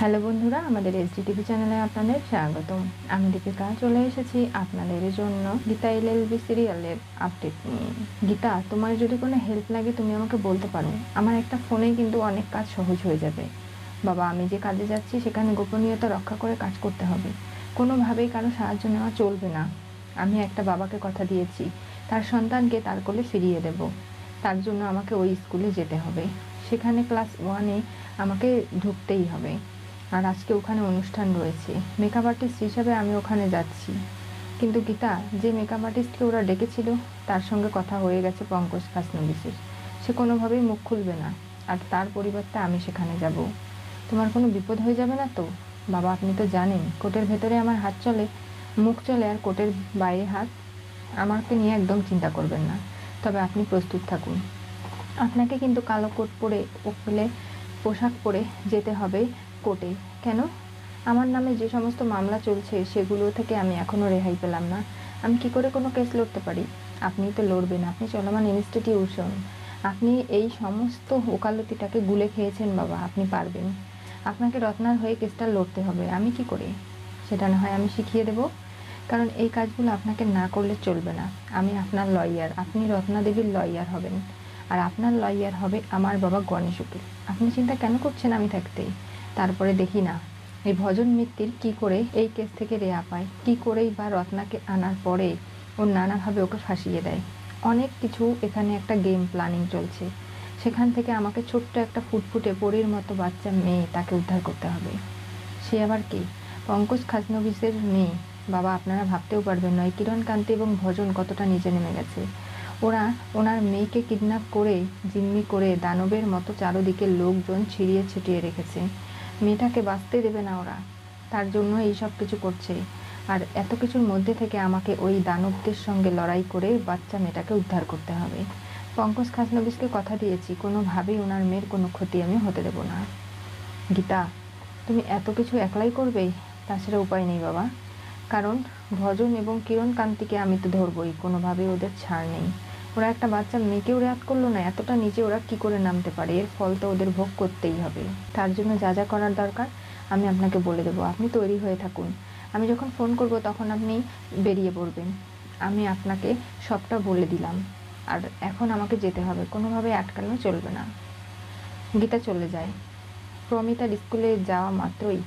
Hello বন্ধুরা, আমাদের SD TV চ্যানেলে আপনাদের স্বাগতম। আমি দীপিকা চলে এসেছি আপনাদের জন্য গীতা এলএলবি সিরিয়ালের আপডেট নিয়ে। গীতা, তোমার যদি কোনো হেল্প লাগে, তুমি আমাকে বলতে পারো। আমার একটা ফোনে কিন্তু অনেক কাজ সহজ হয়ে যাবে। বাবা, আমি যে কাজে যাচ্ছি, সেখানে গোপনীয়তা রক্ষা করে কাজ করতে হবে। কোনোভাবেই কারও সাহায্য নেওয়া চলবে না। আমি একটা বাবাকে কথা দিয়েছি, তার সন্তানকে তার কোলে ফিরিয়ে দেব। তার জন্য আমাকে ওই স্কুলে যেতে হবে। সেখানে ক্লাস ওয়ানে আমাকে ঢুকতেই হবে। আর আজকে ওখানে অনুষ্ঠান রয়েছে। মেকআপ আর্টিস্ট হিসাবে আমি ওখানে যাচ্ছি। কিন্তু গীতা, যে মেকআপ আর্টিস্টকে ওরা ডেকেছিল, তার সঙ্গে কথা হয়ে গেছে পঙ্কজ ফাসনবিসের। সে কোনোভাবেই মুখ খুলবে না। আর তার পরিবর্তে আমি সেখানে যাব। তোমার কোনো বিপদ হয়ে যাবে না তো? বাবা, আপনি তো জানেন, কোটের ভেতরে আমার হাত চলে। মুখ চলে আর কোটের বাইরে হাত। আমাকে নিয়ে একদম চিন্তা করবেন না। তবে আপনি প্রস্তুত থাকুন। আপনাকে কিন্তু কালো কোট পরে ওপেলে পোশাক পরে যেতে হবে। কোর্টে। কেন? আমার নামে যে সমস্ত মামলা চলছে, সেগুলো থেকে আমি এখনও রেহাই পেলাম না। আমি কি করে কোনো কেস লড়তে পারি? আপনি তো লড়বেন, আপনি চলমান ইনস্টিটিউশন। আপনি এই সমস্ত ওকালতিটাকে গুলে খেয়েছেন বাবা, আপনি পারবেন। আপনাকে রত্নার হয়ে কেসটা লড়তে হবে, আমি কি করে? সেটা না হয় আমি শিখিয়ে দেব। কারণ এই কাজগুলো আপনাকে না করলে চলবে না। আমি আপনার লয়ার, আপনি রত্না দেবীর লয়ার হবেন। আর আপনার লয়ার হবে আমার বাবা গণেশ উকিল। আপনি চিন্তা কেন করছেন আমি থাকতে? তারপরে দেখি না। এই ভজন মিত্তির কি করে এই কেস থেকে রেয়া পায়? কি করেই বা রত্নাকে আনার পরে ও নানাভাবে ওকে ফাঁসিয়ে দেয়? অনেক কিছু এখানে একটা গেম প্ল্যানিং চলছে। সেখান থেকে আমাকে ছোট্ট একটা ফুটফুটে পরীর মতো বাচ্চা মেয়ে তাকে উদ্ধার করতে হবে। সে আবার কি? পঙ্কজ খাজনবিসের মেয়ে। বাবা, আপনারা ভাবতেও পারবেন নয় কিরণ কান্তি এবং ভজন কতটা নিচে নেমে গেছে। ওরা ওনার মেয়েকে কিডন্যাপ করে, জিম্মি করে দানবের মতো চারোদিকে লোকজন ছিড়িয়ে ছিটিয়ে রেখেছে। মেয়েটাকে বাঁচতে দেবে না ওরা। তার জন্য এই সব কিছু করছে। আর এত কিছুর মধ্যে থেকে আমাকে ওই দানবদের সঙ্গে লড়াই করে বাচ্চা মেয়েটাকে উদ্ধার করতে হবে। পঙ্কজ খাসনবিসকে কথা দিয়েছি, কোনোভাবেই ওনার মেয়ের কোনো ক্ষতি আমি হতে দেব না। গীতা, তুমি এত কিছু একলাই করবে? তাছাড়া উপায় নেই বাবা। কারণ ভজন এবং কিরণ কান্তিকে আমি তো ধরবই, কোনোভাবেই ওদের ছাড় নেই। ওরা একটা বাচ্চা মেয়েকেও রেয়াত করল না, এতটা নিচে ওরা কি করে নামতে পারে? এর ফল তো ওদের ভোগ করতেই হবে। তার জন্য যা যা করার দরকার, আমি আপনাকে বলে দেবো। আপনি তৈরি হয়ে থাকুন। আমি যখন ফোন করব, তখন আপনি বেরিয়ে পড়বেন। আমি আপনাকে সবটা বলে দিলাম। আর এখন আমাকে যেতে হবে। কোনোভাবে আটকানো চলবে না। গীতা চলে যায়। প্রমিতার স্কুলে যাওয়া মাত্রই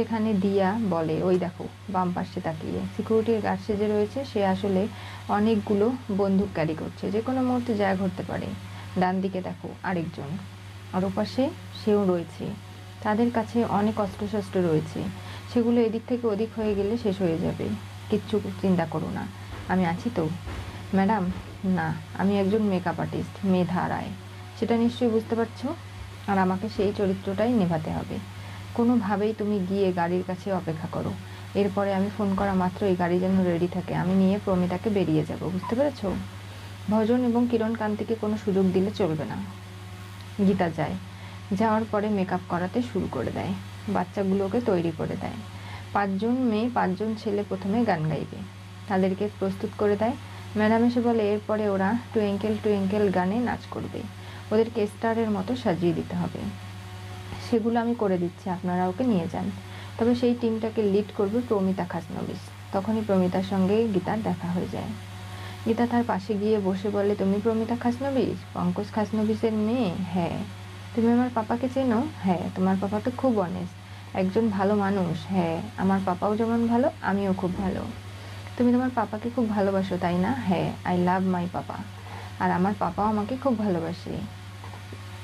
সেখানে দিয়া বলে, ওই দেখো, বাম পাশে তাকিয়ে। সিকিউরিটির গার্ড সেজে রয়েছে, সে আসলে অনেকগুলো বন্দুক ক্যারি করছে। যে কোনো মুহূর্তে যা ঘটতে পারে। ডান দিকে দেখো, আরেকজন। আর ওপাশে সেও রয়েছে। তাদের কাছে অনেক অস্ত্রশস্ত্র রয়েছে। সেগুলো এদিক থেকে ওদিক হয়ে গেলে শেষ হয়ে যাবে। কিচ্ছু চিন্তা করো না। আমি আছি তো? ম্যাডাম, না। আমি একজন মেকআপ আর্টিস্ট মেধা রায়। সেটা নিশ্চয়ই বুঝতে পারছ? আর আমাকে সেই চরিত্রটাই নেভাতে হবে। কোনোভাবেই তুমি গিয়ে গাড়ির কাছে অপেক্ষা করো। এরপরে আমি ফোন করা মাত্র এই গাড়ি যেন রেডি থাকে। আমি নিয়ে প্রমিতাকে বেরিয়ে যাব, বুঝতে পেরেছ? ভজন এবং কিরণ কান্তিকে কোনো সুযোগ দিলে চলবে না। গীতা যায়। যাওয়ার পরে মেকআপ করাতে শুরু করে দেয়। বাচ্চাগুলোকে তৈরি করে দেয়। পাঁচজন মেয়ে, পাঁচজন ছেলে প্রথমে গান গাইবে। তাদেরকে প্রস্তুত করে দেয়। ম্যাডাম এসে বলে, এরপরে ওরা টুয়েঙ্কেল টুয়েঙ্কেল গানে নাচ করবে। ওদেরকে স্টারের মতো সাজিয়ে দিতে হবে। সেগুলো আমি করে দিচ্ছি, আপনারা ওকে নিয়ে যান। তবে সেই টিমটাকে লিড করবে প্রমিতা খাসনবিস তখনই প্রমিতার সঙ্গে গীতার দেখা হয়ে যায়। গীতা তার পাশে গিয়ে বসে বলে, তুমি প্রমিতা খাসনবিস পঙ্কজ খাসনবিসের মেয়ে? হ্যাঁ। তুমি আমার পাপাকে চেনো? হ্যাঁ। তোমার পাপা তো খুব অনেস্ট একজন ভালো মানুষ? হ্যাঁ। আমার পাপাও যেমন ভালো, আমিও খুব ভালো। তুমি তোমার পাপাকে খুব ভালোবাসো, তাই না? হ্যাঁ আই লাভ মাই পাপা আর আমার পাপাও আমাকে খুব ভালোবাসে।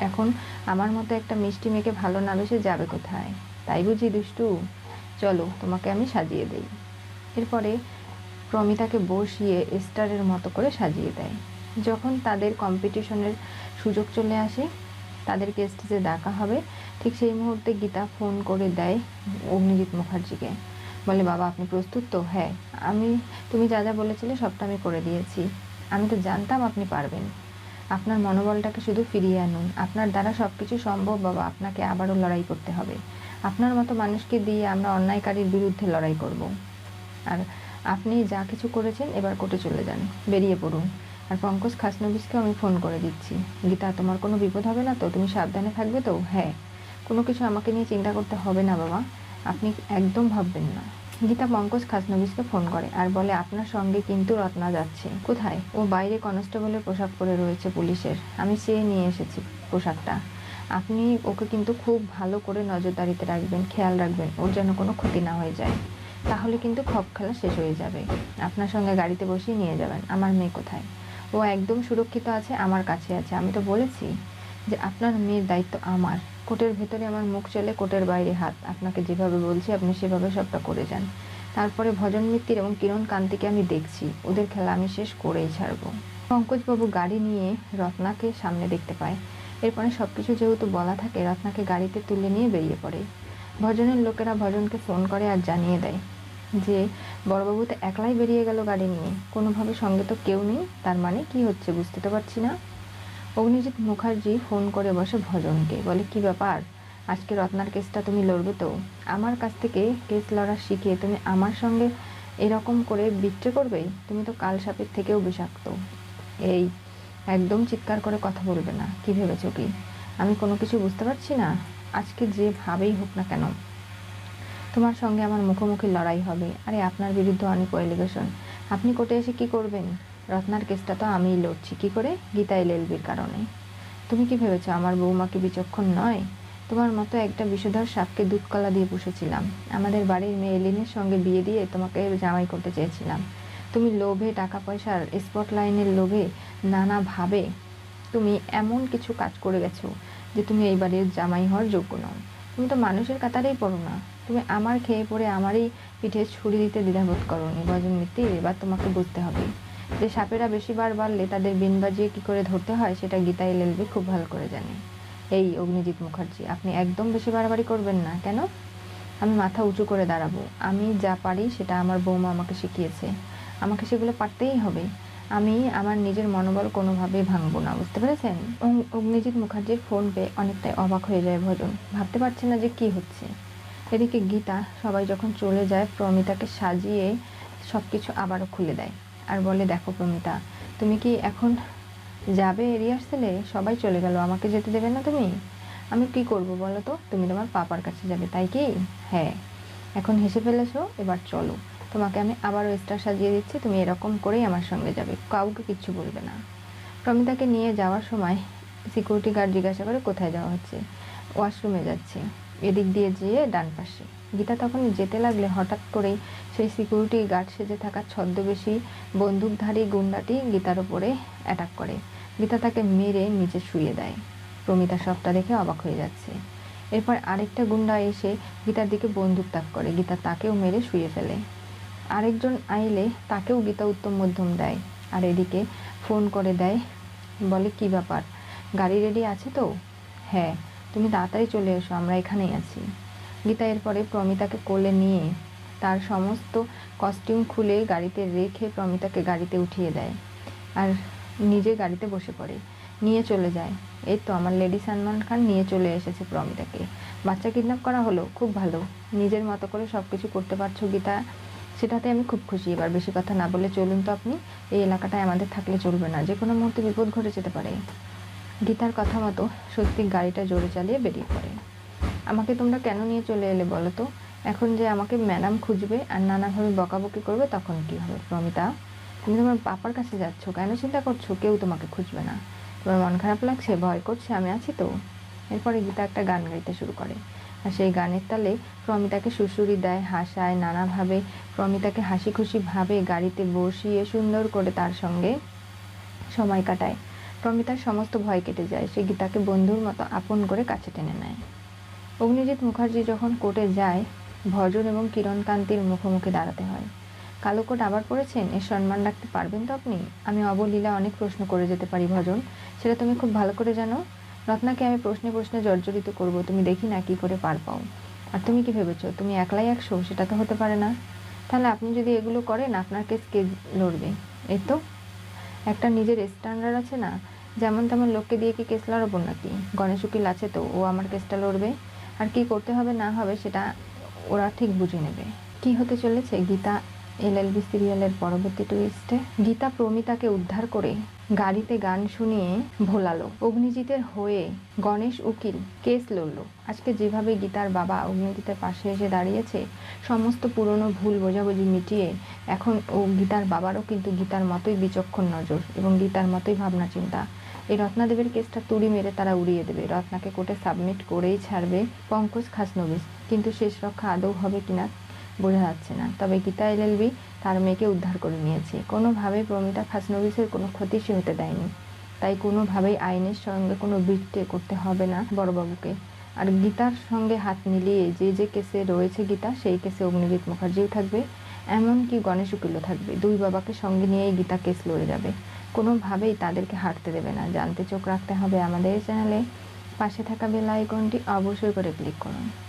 এখন আমার মতো একটা মিষ্টি মেয়েকে ভালো না বেসে যাবে কোথায়? তাই বুঝি, দুষ্টু? চলো, তোমাকে আমি সাজিয়ে দেই। এরপরে প্রমিতাকে বসিয়ে স্টারের মতো করে সাজিয়ে দেয়। যখন তাদের কম্পিটিশনের সুযোগ চলে আসে, তাদেরকে স্টেজে ডাকা হবে। ঠিক সেই মুহূর্তে গীতা ফোন করে দেয় অগ্নিজিৎ মুখার্জিকে। বলে, বাবা, আপনি প্রস্তুত তো? হ্যাঁ আমি, তুমি যা যা বলেছিলে সবটা আমি করে দিয়েছি। আমি তো জানতাম আপনি পারবেন। আপনার মনোবলটাকে শুধু ফিরিয়ে আনুন। আপনার দ্বারা সব কিছু সম্ভব বাবা, আপনাকে আবারও লড়াই করতে হবে। আপনার মতো মানুষকে দিয়ে আমরা অন্যায়কারীর বিরুদ্ধে লড়াই করব। আর আপনি যা কিছু করেছেন এবার কোর্টে চলে যান, বেরিয়ে পড়ুন। আর পঙ্কজ খাসনবিসকেও আমি ফোন করে দিচ্ছি। গীতা, তোমার কোনো বিপদ হবে না তো? তুমি সাবধানে থাকবে তো? হ্যাঁ। কোনো কিছু আমাকে নিয়ে চিন্তা করতে হবে না বাবা। আপনি একদম ভাববেন না। গীতা পঙ্কজ খাসনবিসকে ফোন করে আর বলে, আপনার সঙ্গে কিন্তু রত্না যাচ্ছে। কোথায়? ও বাইরে কনস্টেবলের পোশাক পরে রয়েছে পুলিশের। আমি চেয়ে নিয়ে এসেছি পোশাকটা। আপনি ওকে কিন্তু খুব ভালো করে নজরদারিতে রাখবেন, খেয়াল রাখবেন। ওর যেন কোনো ক্ষতি না হয়ে যায়। তাহলে কিন্তু খপ খেলা শেষ হয়ে যাবে। আপনার সঙ্গে গাড়িতে বসিয়ে নিয়ে যাবেন। আমার মেয়ে কোথায়? ও একদম সুরক্ষিত আছে, আমার কাছে আছে। আমি তো বলেছি যে আপনার মেয়ের দায়িত্ব আমার। কোর্টের ভেতরে আমার মুখ চলে কোর্টের বাইরে হাত। আপনাকে যেভাবে বলছি, আপনি সেভাবে সবটা করে যান। তারপরে ভজন মিত্তির এবং কিরণ কান্তিকে আমি দেখছি। ওদের খেলা আমি শেষ করেই ছাড়বো। পঙ্কজবাবু গাড়ি নিয়ে রত্নাকে সামনে দেখতে পায়। এরপরে সব কিছু যেহেতু বলা থাকে, রত্নাকে গাড়িতে তুলে নিয়ে বেরিয়ে পড়ে। ভজনের লোকেরা ভজনকে ফোন করে আর জানিয়ে দেয় যে, বড়বাবু তো একলাই বেরিয়ে গেল গাড়ি নিয়ে। কোনোভাবে সঙ্গে তো কেউ নেই। তার মানে কি হচ্ছে বুঝতে তো পারছি না। অগ্নিজিৎ মুখার্জি ফোন করে বসে ভজনকে। বলে, কি ব্যাপার? আজকে রত্নার কেসটা তুমি লড়বে তো? আমার কাছ থেকে কেস লড়া শিখিয়ে তুমি আমার সঙ্গে এরকম করে বিট্রে করবে? তুমি তো কাল সাপের থেকেও বিষাক্ত। এই, একদম চিৎকার করে কথা বলবে না। কি ভেবেছো কি? আমি কোনো কিছু বুঝতে পারছি না। আজকে যেভাবেই হোক না কেন। তোমার সঙ্গে আমার মুখোমুখি লড়াই হবে। আরে, আপনার বিরুদ্ধে অনেক এলিগেশন আপনি কোর্টে এসে কি করবেন? রত্নার কেসটা তো আমিই লড়ছি। কি করে? গীতা এলএলবির কারণে। তুমি কি ভেবেছো আমার বৌমা কি বিচক্ষণ নয়? তোমার মতো একটা বিষধর সাপকে দুধকলা দিয়ে পুষেছিলাম। আমাদের বাড়ির মেয়ে এলিনের সঙ্গে বিয়ে দিয়ে তোমাকে জামাই করতে চেয়েছিলাম। তুমি লোভে টাকা পয়সার স্পট লাইনের লোভে নানাভাবে তুমি এমন কিছু কাজ করে গেছো যে তুমি এই বাড়ির জামাই হওয়ার যোগ্য নও। তুমি তো মানুষের কাতারেই পড়ো না। তুমি আমার খেয়ে পড়ে আমারই পিঠে ছুরি দিতে দ্বিধাবোধ করো নি মিত্তি এবার তোমাকে বুঝতে হবে। যে সাপেরা বেশি বার বাড়লে তাদের বিন বাজিয়ে কী করে ধরতে হয়, সেটা গীতা এলএলবি খুব ভালো করে জানে। এই অগ্নিজিৎ মুখার্জি, আপনি একদম বেশি বাড়াবাড়ি করবেন না। কেন? আমি মাথা উঁচু করে দাঁড়াবো। আমি যা পারি সেটা আমার বৌমা আমাকে শিখিয়েছে। আমাকে সেগুলো পারতেই হবে। আমি আমার নিজের মনোবল কোনোভাবেই ভাঙবো না, বুঝতে পেরেছেন? অগ্নিজিৎ মুখার্জির ফোন পেয়ে অনেকটাই অবাক হয়ে যায় ভজন। ভাবতে পারছে না যে কি হচ্ছে। এদিকে গীতা সবাই যখন চলে যায়, প্রমিতাকে সাজিয়ে সব কিছু আবারও খুলে দেয়। আর বলে, দেখো প্রমিতা, তুমি কি এখন যাবে রিহার্সেলে সবাই চলে গেল, আমাকে যেতে দেবে না তুমি? আমি কি করব বলো তো? তুমি তোমার পাপার কাছে যাবে, তাই কি? হ্যাঁ এখন হেসে ফেলেছো, এবার চলো। তোমাকে আমি আবারও স্টার সাজিয়ে দিচ্ছি, তুমি এরকম করেই আমার সঙ্গে যাবে, কাউকে কিচ্ছু বলবে না। প্রমিতাকে নিয়ে যাওয়ার সময় সিকিউরিটি গার্ড জিজ্ঞাসা করে, কোথায় যাওয়া হচ্ছে? ওয়াশরুমে যাচ্ছে। এদিক দিয়ে যেয়ে ডান পাশে। গীতা তখন যেতে লাগলে হঠাৎ করেই সেই সিকিউরিটি গার্ড সেজে থাকা ছদ্মবেশী বন্দুকধারী গুন্ডাটি গীতার ওপরে অ্যাটাক করে। গীতা তাকে মেরে নিচে শুয়ে দেয়। প্রমিতা সবটা দেখে অবাক হয়ে যাচ্ছে। এরপর আরেকটা গুন্ডা এসে গীতার দিকে বন্দুক তাক করে। গীতা তাকেও মেরে শুয়ে ফেলে। আরেকজন আইলে তাকেও গীতা উত্তম মধ্যম দেয় আর এদিকে ফোন করে দেয়, বলে, কি ব্যাপার? গাড়ি রেডি আছে তো? হ্যাঁ। তুমি তাড়াতাড়ি চলে এসো, আমরা এখানেই আছি। গীতা এরপরে প্রমিতাকে কোলে নিয়ে তার সমস্ত কস্টিউম খুলে গাড়িতে রেখে প্রমিতাকে গাড়িতে উঠিয়ে দেয় আর নিজে গাড়িতে বসে পড়ে। নিয়ে চলে যায়। এই তো আমার লেডি সালমান খান নিয়ে চলে এসেছে প্রমিতাকে। বাচ্চা কিডন্যাপ করা হলো, খুব ভালো। নিজের মতো করে সব কিছু করতে পারছ গীতা। সেটাতে আমি খুব খুশি। এবার বেশি কথা না বলে চলুন তো আপনি। এই এলাকাটায় আমাদের থাকলে চলবে না। যে কোনো মুহূর্তে বিপদ ঘটে যেতে পারে। গীতার কথা মতো সত্যি গাড়িটা জোরে চালিয়ে বেরিয়ে পড়ে। আমাকে তোমরা কেন নিয়ে চলে এলে বলো তো? এখন যে আমাকে ম্যাডাম খুঁজবে আর নানাভাবে বকাবকি করবে, তখন কি হবে? প্রমিতা, তুমি তোমার পাপার কাছে যাচ্ছ কেন? চিন্তা করছ? কেউ তোমাকে খুঁজবে না। তোমার মন খারাপ লাগছে? ভয় করছে? আমি আছি তো। এরপরে গীতা একটা গান গাইতে শুরু করে। আর সেই গানের তালে প্রমিতাকে সুসুরি দেয়, হাসায়, নানাভাবে প্রমিতাকে হাসি খুশি ভাবে গাড়িতে বসিয়ে সুন্দর করে তার সঙ্গে সময় কাটায়। প্রমিতার সমস্ত ভয় কেটে যায়। সে গীতাকে বন্ধুর মতো আপন করে কাছে টেনে নেয়। অগ্নিজিৎ মুখার্জি যখন কোর্টে যায়, ভজন এবং কিরণকান্তির মুখোমুখি দাঁড়াতে হয়। কালো কোট আবার পড়েছেন এর সম্মান রাখতে পারবেন তো আপনি? আমি অবলীলা অনেক প্রশ্ন করে যেতে পারি, ভজন। সেটা তুমি খুব ভালো করে জানো। রত্নাকে আমি প্রশ্নে প্রশ্নে জর্জরিত করব। তুমি দেখি না কি করে পার পাও। আর তুমি কি ভেবেছো? তুমি একলাই একশো? সেটা তো হতে পারে না। তাহলে আপনি যদি এগুলো করেন, আপনার কেস কে লড়বে। এই তো একটা নিজের স্ট্যান্ডার্ড আছে না? যেমন তেমন লোককে দিয়ে কি কেস লড়াবো নাকি? গণেশ উকিল আছে তো, ও আমার কেসটা লড়বে। আর কি করতে হবে, না হবে সেটা ওরা ঠিক বুঝে নেবে। কি হতে চলেছে? গীতা এলএলবি সিরিয়ালের পরবর্তী টুইস্টে গীতা প্রমিতাকে উদ্ধার করে গাড়িতে গান শুনিয়ে ভোলালো। অগ্নিজিতের হয়ে গণেশ উকিল কেস লড়ল। আজকে যেভাবে গীতার বাবা অগ্নিজিতের পাশে এসে দাঁড়িয়েছে, সমস্ত পুরনো ভুল বোঝাবুঝি মিটিয়ে, এখন ও গীতার বাবারও কিন্তু গীতার মতোই বিচক্ষণ নজর এবং গীতার মতোই ভাবনা চিন্তা এই রত্নাদেবের কেসটা তুড়ি মেরে তারা উড়িয়ে দেবে। রত্নাকে কোর্টে সাবমিট করেই ছাড়বে পঙ্কজ খাসনবিস কিন্তু শেষ রক্ষা আদৌ হবে কিনা বোঝা যাচ্ছে না। তবে গীতা এলএলবি তার মেয়েকে উদ্ধার করে নিয়েছে। কোনোভাবেই প্রমিতা খাসনবিসের কোনো ক্ষতি সে হতে দেয়নি। তাই কোনোভাবেই আইনের সঙ্গে কোনো বৃত্তে করতে হবে না বড়বাবুকে। আর গীতার সঙ্গে হাত মিলিয়ে যে যে কেসে রয়েছে গীতা, সেই কেসে অগ্নিজিৎ মুখার্জিও থাকবে। এমনকি গণেশ উকিলও থাকবে। দুই বাবাকে সঙ্গে নিয়েই গীতা কেস লড়ে যাবে। কোনোভাবেই তাদেরকে হারতে দেবে না। জানতে চোখ রাখতে হবে আমাদের চ্যানেলে। পাশে থাকা বেল আইকনটি অবশ্যই করে ক্লিক করুন।